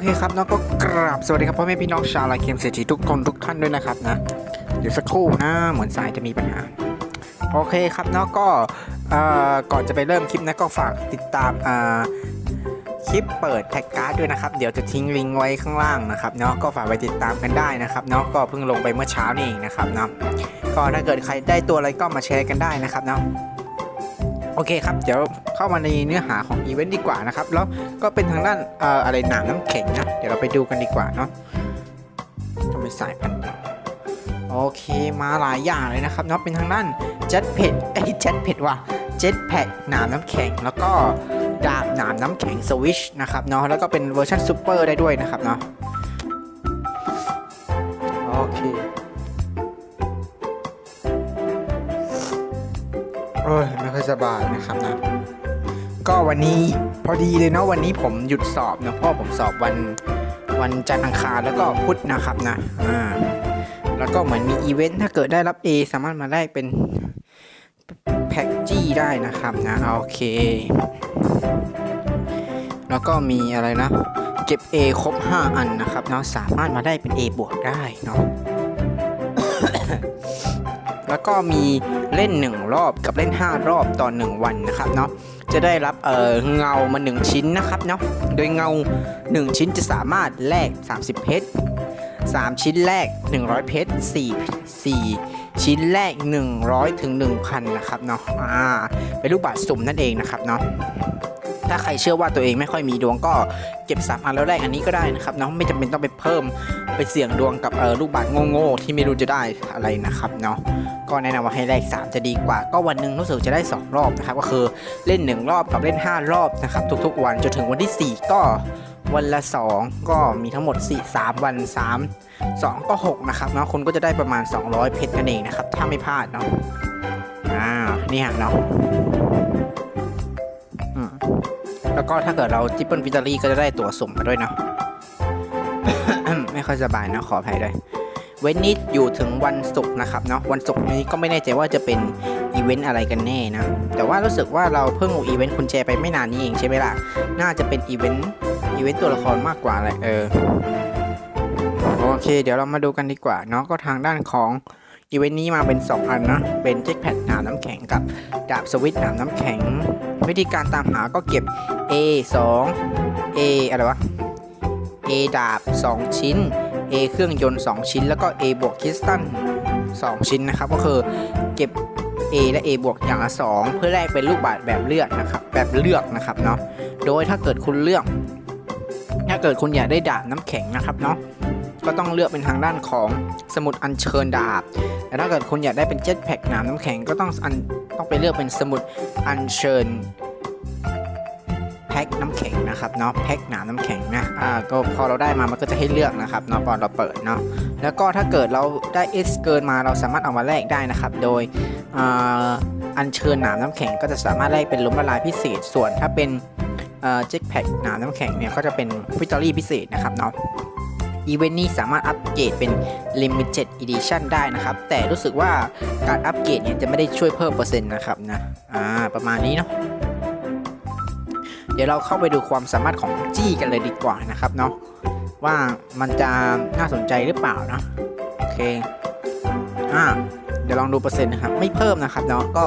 เคครับเนาะก็กราบสวัสดีครับพ่อแม่พี่น้องชาวลค์เกมเศรษฐีทุกคนทุกท่านด้วยนะครับนะ เดี๋ยวสักครู่นะเหมือนสายจะมีปัญหา โอเคครับเนาะก็เอ่อก่อนจะไปเริ่มคลิปนะก็ฝากติดตามอ่าคลิปเปิดแท็กการ์ดด้วยนะครับ เดี๋ยวจะทิ้งลิงก์ไว้ข้างล่างนะครับเนาะก็ฝากไปติดตามกันได้นะครับเนาะก็เพิ่งลงไปเมื่อเช้านี่เองนะครับเนาะก็ถ้าเกิดใครได้ตัวอะไรก็มาแชร์กันได้นะครับเนาะ โอเคครับ เดี๋ยวเข้ามาในเนื้อหาของอีเวนต์ดีกว่านะครับ แล้วก็เป็นทางด้านออะไรหนามน้ำแข็งนะ เดี๋ยวเราไปดูกันดีกว่าเนาะทำไมสายพันธุ์โอเคมาหลายอย่างเลยนะครับเนาะเป็นทางด้านเจ็ตเพดไอ้เจ็ตเพดว่ะเจ็ตแพดหนามน้ำแข็ง แล้วก็ดาบหนามน้ำแข็งสวิชนะครับเนาะแล้วก็เป็นเวอร์ชันซูเปอร์ได้ด้วยนะครับเนาะโอเคเออไม่ค่อย สบายนะครับนะก็วันนี้พอดีเลยเนาะวันนี้ผมหยุดสอบเนาะพราะผมสอบวันวันจันทร์อังคารแล้วก็พุธนะครับนะอ่าแล้วก็เหมือนมีอีเวนต์ถ้าเกิดได้รับ A สามารถมาได้เป็นแพ็กจี้ได้นะครับนะโอเค แล้วก็มีอะไรนะ เก็บ A ครบ 5 อันนะครับเนาะสามารถมาได้เป็น A บวกได้เนาะ แล้วก็มีเล่น 1 รอบกับเล่น 5 รอบต่อ 1 วันนะครับเนาะจะได้รับเออเงามา 1 ชิ้นนะครับเนาะโดยเงา 1 ชิ้นจะสามารถแลก 30 เพชร3 ชิ้นแรก 100 เพชร4 4 ชิ้นแรก 100ถึง1,000 นะครับเนาะอ่าเป็นลูกบาศก์สุ่มนั่นเองนะครับเนาะ ถ้าใครเชื่อว่าตัวเองไม่ค่อยมีดวงก็เก็บสามอันแล้วแรกอันนี้ก็ได้นะครับเนาะไม่จำเป็นต้องไปเพิ่มไปเสี่ยงดวงกับเออลูกบาศโง่ๆที่ไม่รู้จะได้อะไรนะครับเนาะก็แนะนำว่าให้แรก 3 จะดีกว่า ก็วันหนึ่งรู้สึกจะได้ 2 รอบนะครับก็คือเล่น 1 รอบกับเล่น 5 รอบนะครับทุกๆวันจนถึงวันที่ 4 ก็วันละ 2 ก็มีทั้งหมด 4 3 วัน 3 2 ก็ 6 นะครับเนาะคุณก็จะได้ประมาณ 200 เพชรนั่นเองนะครับถ้าไม่พลาดเนาะอ่านี่ฮะเนาะ แล้วก็ถ้าเกิดเราจิปเปิลวิตเตอรี่ก็จะได้ตั๋วสุ่มมาด้วยเนาะ ไม่ค่อยสบายนะขออภัยด้วย เว้นนี้อยู่ถึงวันศุกร์นะครับเนาะ วันศุกร์นี้ก็ไม่แน่ใจว่าจะเป็นอีเวนต์อะไรกันแน่นะ แต่ว่ารู้สึกว่าเราเพิ่งอีเวนต์คุณแจไปไม่นานนี้เองใช่ไหมล่ะ น่าจะเป็นอีเวนต์อีเวนต์ตัวละครมากกว่าแหละเออ โอเค เดี๋ยวเรามาดูกันดีกว่าเนาะ ก็ทางด้านของอีเวนต์นี้มาเป็น 2 อันนะ เป็นเจ็คแพดหนามน้ำแข็งกับดาบสวิตหนามน้ำแข็ง วิธีการตามหาก็เก็บ A 2 A อะไรวะ A ดาบ 2 ชิ้น A เครื่องยนต์ 2 ชิ้น แล้วก็ A บวกคริสตัล2 ชิ้นนะครับ ก็คือเก็บ A และ A บวกอย่างละ 2 เพื่อแลกเป็นลูกบาศก์แบบเลือกนะครับ แบบเลือกนะครับเนาะ โดยถ้าเกิดคุณเลือก ถ้าเกิดคุณอยากได้ดาบน้ำแข็งนะครับเนาะ ก็ต้องเลือกเป็นทางด้านของสมุดอัญเชิญดาบ แต่ถ้าเกิดคุณอยากได้เป็นเจ็ตแพ็กนามน้ำแข็งก็ต้องอัน ต้องไปเลือกเป็นสมุดอัญเชิญแพ็กน้ำแข็งนะครับเนาะแพ็กหนามน้ำแข็งนะอ่าก็พอเราได้มามันก็จะให้เลือกนะครับเนาะพอเราเปิดเนาะแล้วก็ถ้าเกิดเราได้ S เกินมาเราสามารถเอามาแลกได้นะครับ โดยอ่าอัญเชิญหนามน้ำแข็งก็จะสามารถแลกเป็นล้มละลายพิเศษส่วนถ้าเป็นเจ็ตแพ็กหนามน้ำแข็งเนี่ยก็จะเป็นวิตอรี่พิเศษนะครับเนาะ อีเวนต์นี้สามารถอัปเกรดเป็น Limited Edition ได้นะครับ แต่รู้สึกว่าการอัปเกรดเนี่ยจะไม่ได้ช่วยเพิ่มเปอร์เซ็นต์นะครับนะ อ่า ประมาณนี้เนาะ เดี๋ยวเราเข้าไปดูความสามารถของจี้กันเลยดีกว่านะครับเนาะ ว่ามันจะน่าสนใจหรือเปล่านะ โอเค อ่า เดี๋ยวลองดูเปอร์เซ็นต์นะครับ ไม่เพิ่มนะครับเนาะ ก็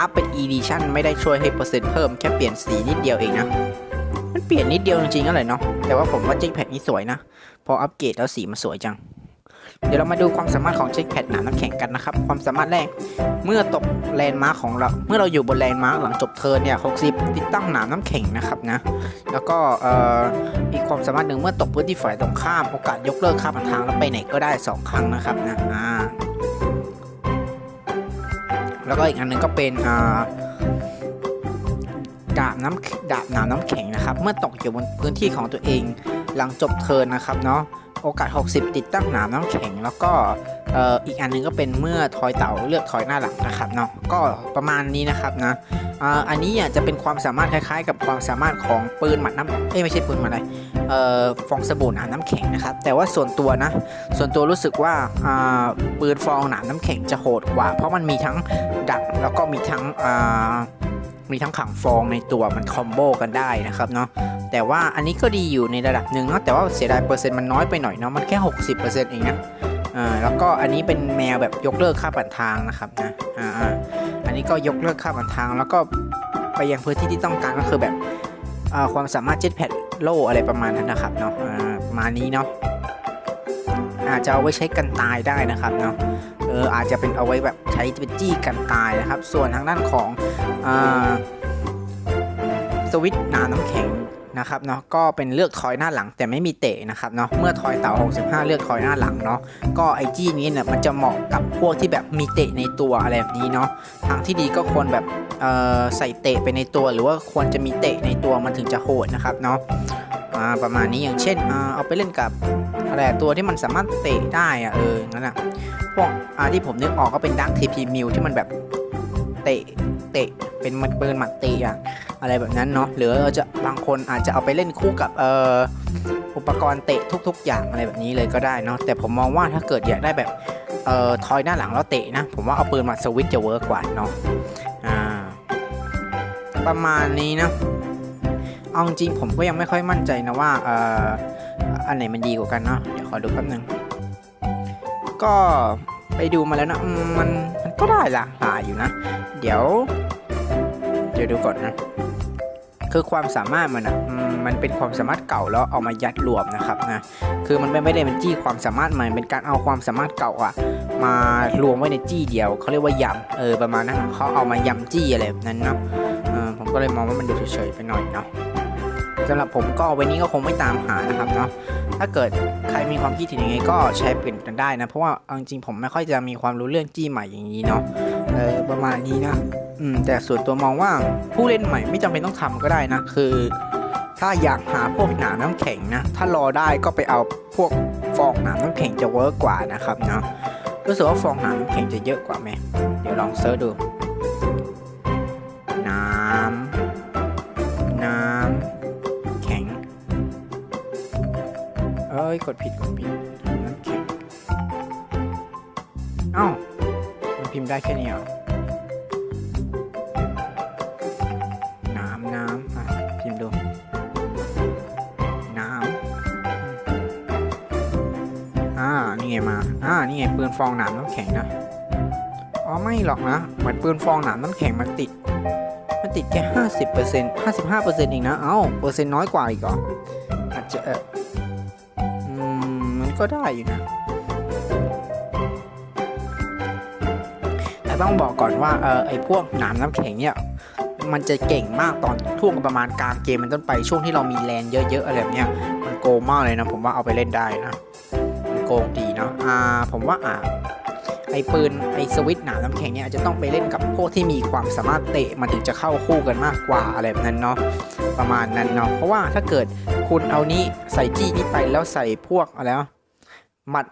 อัพเป็น Edition ไม่ได้ช่วยให้เปอร์เซ็นต์เพิ่มแค่เปลี่ยนสีนิดเดียวเองนะ มันเปลี่ยนนิดเดียวจริงๆก็เลยเนาะแต่ว่าผมว่าเจ็คแพดนี้สวยนะ พออัปเกรดแล้วสีมันสวยจัง เดี๋ยวเรามาดูความสามารถของเจ็คแพดหนาน้ำแข็งกันนะครับ ความสามารถแรก เมื่อตกแลนด์มาร์คของเรา เมื่อเราอยู่บนแลนด์มาร์คหลังจบเทิร์นเนี่ย 60 ติดตั้งหนามน้ำแข็งนะครับนะ แล้วก็อ,อีกความสามารถหนึ่งเมื่อตกพื้นที่ฝ่ายตรงข้ามโอกาสยกเลิกข้ามทางแล้วไปไหนก็ได้ 2 ครั้งนะครับนะอ่าแล้วก็อีกอันหนึงก็เป็นอ่า น้ำดาบหนามน้ำแข็งนะครับ เมื่อตกอยู่บนพื้นที่ของตัวเอง หลังจบเทิร์นนะครับเนาะโอกาส 60 ติดตั้งหนามน้ำแข็ง แล้วก็อีกอันหนึงก็เป็นเมื่อทอยเต่าเลือกทอยหน้าหลังนะครับเนาะก็ประมาณนี้นะครับนะอันนี้อะจะเป็นความสามารถคล้ายๆ กับความสามารถของปืนหมัดน้ำเอ้ไม่ใช่ปืนหมัดอะไรเออฟองสบู่หนามน้ำแข็งนะครับแต่ว่าส่วนตัวนะส่วนตัวรู้สึกว่าปืนฟองหนามน้ำแข็งจะโหดกว่า เพราะมันมีทั้งดักแล้วก็มีทั้งอ่า มีทั้งขังฟองในตัวมันคอมโบกันได้นะครับเนาะแต่ว่าอันนี้ก็ดีอยู่ในระดับหนึ่งเนาะแต่ว่าเสียดายเปอร์เซ็นต์มันน้อยไปหน่อยเนาะมันแค่ 60%เองนะอ่าแล้วก็อันนี้เป็นแมวแบบยกเลิกค่าผ่านทางนะครับนะอ่าอ่าอันนี้ก็ยกเลิกค่าผ่านทาง แล้วก็ไปยังพื้นที่ที่ต้องการก็คือแบบอ่าความสามารถเจ็ตแพดโล่อะไรประมาณนั้นนะครับเนาะอ่าประมาณนี้เนาะอาจจะเอาไว้ใช้กันตายได้นะครับเนาะ อออาจจะเป็นเอาไว้แบบใช้เป็นจี้กันตายนะครับ ส่วนทางด้านของอสวิตช์หนาน้ำแข็งนะครับเนาะก็เป็นเลือกทอยหน้าหลังแต่ไม่มีเตะนะครับเนาะเมื่อทอยเต่า 65 เลือกทอยหน้าหลังเนาะก็ไอจี้นี้เนี่ยมันจะเหมาะกับพวกที่แบบมีเตะในตัวอะไรแบบนี้เนาะทางที่ดีก็ควรแบบใส่เตะไปในตัว หรือว่าควรจะมีเตะในตัวมันถึงจะโหดนะครับเนาะอ่าประมาณนี้อย่างเช่นเอาไปเล่นกับอะไรตัวที่มันสามารถเตะได้อะเอองั้นอะ วกอ่าที่ผมนึกออกก็เป็นดักทีพีมิวที่มันแบบเตะเตะเป็นมันปืนหมัดเตะอะอะไรแบบนั้นเนาะหรือเราจะบางคนอาจจะเอาไปเล่นคู่กับเอ่ออุปกรณ์เตะทุก ๆ อย่างอะไรแบบนี้เลยก็ได้เนาะแต่ผมมองว่าถ้าเกิดอยากได้แบบเอ่อทอยหน้าหลังแล้วเตะนะ ผมว่าเอาปืนมาสวิตจะเวิร์กกว่าเนาะอ่าประมาณนี้นะเอาจริงผมก็ยังไม่ค่อยมั่นใจนะว่าเอ่ออันไหนมันดีกว่ากันเนาะเดี๋ยวขอดูแป๊บนึง ก็ไปดูมาแล้วนะมันมันก็ได้ลากหลายอยู่นะ เดี๋ยว เดี๋ยวดูก่อนนะ คือความสามารถมันอะมันเป็นความสามารถเก่าแล้วเอามายัดรวมนะครับนะคือมันไม่ได้เป็นจี้ความสามารถใหม่เป็นการเอาความสามารถเก่าอะ มารวมไว้ในจี้เดียวเขาเรียกว่ายำเออประมาณนั้นเขาเอามายำจี้อะไรแบบนั้นเนาะผมก็เลยมองว่ามันดูเฉยๆไปหน่อยเนาะ สำหรับผมก็วันนี้ก็คงไม่ตามหานะครับเนาะถ้าเกิดใครมีความคิดเห็นยังไงก็แชร์เปลี่ยนกันได้นะ เพราะว่าเอาจริงผมไม่ค่อยจะมีความรู้เรื่องจี้ใหม่อย่างนี้เนาะเออประมาณนี้นะอืมแต่ส่วนตัวมองว่าผู้เล่นใหม่ไม่จำเป็นต้องทำก็ได้นะ คือ ถ้าอยากหาพวกหนามน้ำแข็งนะ ถ้ารอได้ก็ไปเอาพวกฟองหนามน้ำแข็งจะเวิร์กกว่านะครับเนาะรู้สึกว่าฟองหนามน้ำแข็งจะเยอะกว่าไหมเดี๋ยวลองเซิร์ชดู ยกดผิดกดผิดน้ำแข็งเอ้ามันพิมพ์ได้แค่นี้เหรอน้ำน้ำอะพิมพ์ดูน้ำอ่านี่ไงมาอ่านี่ไงปืนฟองหนามน้ำแข็งนะอ๋อไม่หรอกนะ เหมือนปืนฟองหนามน้ำแข็งมันติดมันติดแค่ห้าสิบเปอร์เซ็นต์ห้าสิบห้าเปอร์เซ็นต์เองนะ เอ้า เปอร์เซ็นต์น้อยกว่าอีกเหรออาจจะเออ ก็ได้อยู่นะ แต่ต้องบอกก่อนว่าเออไอพวกหนามน้ำแข็งเนี่ยมันจะเก่งมากตอนช่วงประมาณกลางเกมมันต้นไปช่วงที่เรามีแลนเยอะๆอะไรแบบเนี้ยมันโกงมากเลยนะ ผมว่าเอาไปเล่นได้นะมันโกงดีเนาะอ่าผมว่าอ่าไอปืนไอสวิตหนาน้ำแข็งเนี่ยอาจจะต้องไปเล่นกับพวกที่มีความสามารถเตะมันถึงจะเข้าคู่กันมากกว่าอะไรแบบนั้นเนาะประมาณนั้นเนาะเพราะว่าถ้าเกิดคุณเอานี้ใส่จี้นี้ไปแล้วใส่พวกอะไรวะ หมัด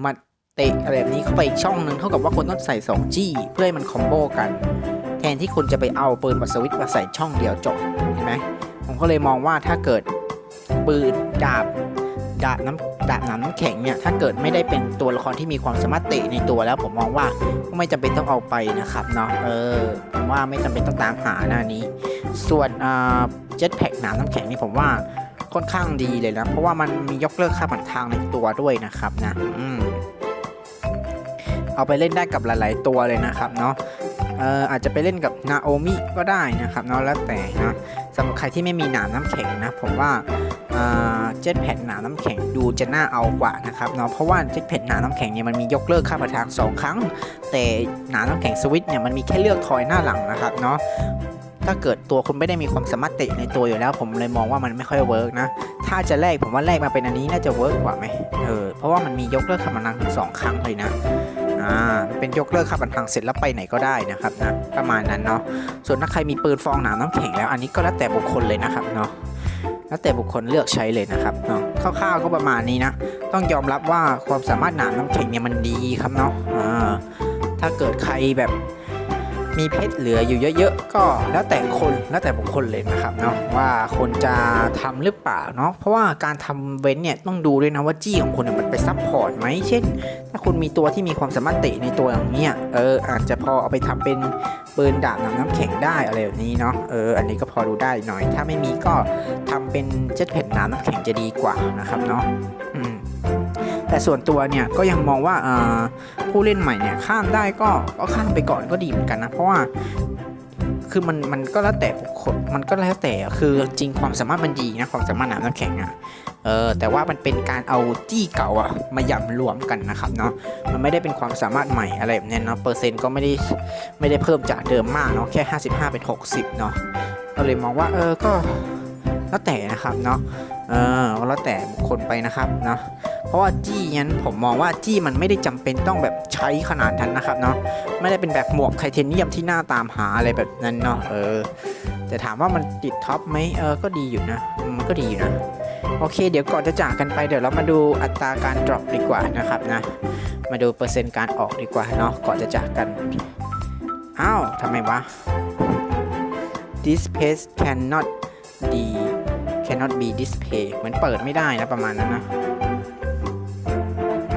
หมัดเตะอะไรแบบนี้เข้าไปอีกช่องหนึ่งเท่ากับว่าคุณต้องใส่สองจี้เพื่อให้มันคอมโบกัน แทนที่คุณจะไปเอาปืนมาสวิตมาใส่ช่องเดียวจบเห็นไหมผมก็เลยมองว่าถ้าเกิดปืนดาบดาบน้ำดาบน้ำแข็งเนี่ยถ้าเกิดไม่ได้เป็นตัวละครที่มีความสามารถเตะในตัวแล้วผมมองว่าก็ไม่จำเป็นต้องเอาไปนะครับเนาะเออผมว่าไม่จำเป็นต้องตามหาหน้านี้ ส่วนเจ็ตแพ็กหนามน้ำแข็งนี่ผมว่า ค่อนข้างดีเลยนะ เพราะว่ามันมียกเลิกค่าผ่านทางในตัวด้วยนะครับนะอืมเอาไปเล่นได้กับหลาย ๆ ตัวเลยนะครับเนาะเอ่ออาจจะไปเล่นกับนาโอมิก็ได้นะครับเนาะแล้วแต่นะสำหรับใครที่ไม่มีหนามน้ำแข็งนะผมว่าเจ็ตแพดหนามน้ำแข็งดูจะน่าเอากว่านะครับเนาะเพราะว่าเจ็ตแพดหนามน้ำแข็งเนี่ยมันมียกเลิกค่าประทางสองครั้ง แต่หนามน้ำแข็งสวิตช์เนี่ยมันมีแค่เลือกทอยหน้าหลังนะครับเนาะ ถ้าเกิดตัวคุณไม่ได้มีความสามารถเตะในตัวอยู่แล้ว ผมเลยมองว่ามันไม่ค่อยเวิร์กนะ ถ้าจะแลกผมว่าแลกมาเป็นอันนี้น่าจะเวิร์กกว่าไหมเออ เพราะว่ามันมียกเลิกค่าประทางถึงสองครั้งเลยนะ อ่า เป็นยกเลิกค่าบันทังเสร็จแล้วไปไหนก็ได้นะครับนะ ประมาณนั้นเนาะ ส่วนถ้าใครมีปืนฟองหนามน้ำแข็งแล้ว อันนี้ก็แล้วแต่บุคคลเลยนะครับเนาะแล้วแต่บุคคลเลือกใช้เลยนะครับเนาะคร่าวๆก็ประมาณนี้นะ ต้องยอมรับว่าความสามารถหนามน้ำแข็งเนี่ยมันดีครับเนาะ อ่า ถ้าเกิดใครแบบ มีเพชรเหลืออยู่เยอะๆ ก็แล้วแต่คนแล้วแต่บุคคลเลยนะครับเนาะว่าคนจะทำหรือเปล่าเนาะเพราะว่าการทำเว้นเนี่ยต้องดูด้วยนะว่าจี้ของคุณเนี่ยมันไปซับพอร์ตไหมเช่น ถ้าคุณมีตัวที่มีความสามารถเตะในตัวอย่างเนี้ยเอออาจจะพอเอาไปทำเป็นปืนดาบนำน้ำแข็งได้อะไรแบบนี้เนาะเอออันนี้ก็พอดูได้หน่อย ถ้าไม่มีก็ทำเป็นเจ็ตแผ่นน้ำน้ำแข็งจะดีกว่านะครับเนาะอืม แต่ส่วนตัวเนี่ยก็ยังมองว่าผู้เล่นใหม่เนี่ยข้ามได้ก็ก็ข้ามไปก่อนก็ดีเหมือนกันนะ เพราะว่าคือมันมันก็แล้วแต่บุคคลมันก็แล้วแต่คือจริงความสามารถมันดีนะความสามารถหนามน้ำแข็งอะเออแต่ว่ามันเป็นการเอาจี้เก่าอะมาย่ำรวมกันนะครับเนาะมันไม่ได้เป็นความสามารถใหม่อะไรแบบเนี้เนาะเปอร์เซ็นต์ก็ไม่ได้ไม่ได้เพิ่มจากเดิมมากเนาะแค่ 55 เป็น 60เนาะก็เลยมองว่าเออก็ แล้วแต่นะครับเนาะเออแล้วแต่บุคคลไปนะครับเนาะเพราะว่าจี้นั้นผมมองว่าจี้มันไม่ได้จำเป็นต้องแบบใช้ขนาดนั้นนะครับเนาะไม่ได้เป็นแบบหมวกไทเทเนียมที่หน่าตามหาอะไรแบบนั้นเนาะเออแต่ถามว่ามันติดท็อปไหมเออก็ดีอยู่นะมันก็ดีอยู่นะโอเค เดี๋ยวก่อนจะจากกันไปเดี๋ยวเรามาดูอัตราการ drop ดีกว่านะครับนะ มาดูเปอร์เซ็นต์การออกดีกว่าเนาะก่อนจะจากกันอ้าวทำไมวะ this page cannot be cannot be display เหมือนเปิดไม่ได้นะประมาณนั้นนะ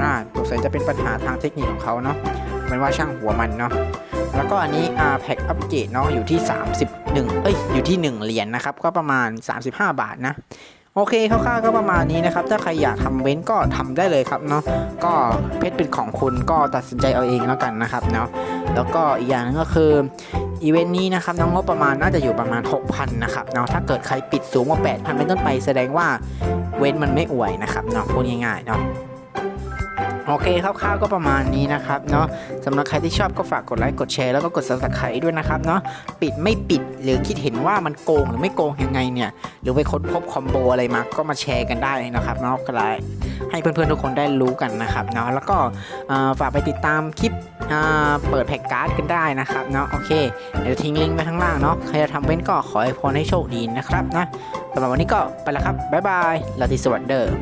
อ่าสงสัยจะเป็นปัญหาทางเทคนิคของเขาเนาะเป็นว่าช่างหัวมันเนาะแล้วก็อันนี้อ่าแพ็คอัปเกรดเนาะอยู่ที่ 31 เอ้ย อยู่ที่ 1 เหรียญนะครับ ก็ประมาณ 35 บาทนะ โอเคคร่าวๆก็ประมาณนี้นะครับ ถ้าใครอยากทำเว้นก็ทำได้เลยครับเนาะ ก็เพชรเป็นของคุณก็ตัดสินใจเอาเองแล้วกันนะครับเนาะ แล้วก็อีกอย่างหนึงก็คือ อีเวนต์นี้นะครับน้องงบประมาณน่าจะอยู่ประมาณ 6,000นะครับเนาะถ้าเกิดใครปิดสูงกว่า 8,000เป็นต้นไปแสดงว่าเว้นมันไม่อวยนะครับเนาะพูดง่ายๆเนาะโอเคคร่าวๆก็ประมาณนี้นะครับเนาะสำหรับใครที่ชอบก็ฝากกดไลค์กดแชร์แล้วก็กด subscribe ด้วยนะครับเนาะปิดไม่ปิดหรือคิดเห็นว่ามันโกงหรือไม่โกงยังไงเนี่ย หรือไปค้นพบคอมโบอะไรมาก็มาแชร์กันได้นะครับเนาะก็ไลค์ ให้เพื่อนๆทุกคนได้รู้กันนะครับเนาะแล้วก็ฝากไปติดตามคลิปเปิดแพ็กการ์ดกันได้นะครับเนาะโอเคเดี๋ยวทิ้งลิงก์ไว้ข้างล่างเนาะใครจะทำเว้นก็ขอให้พรให้โชคดีนะครับนะสำหรับวันนี้ก็ไปแล้วครับบ๊ายบายลาติสวัสดีเดอร์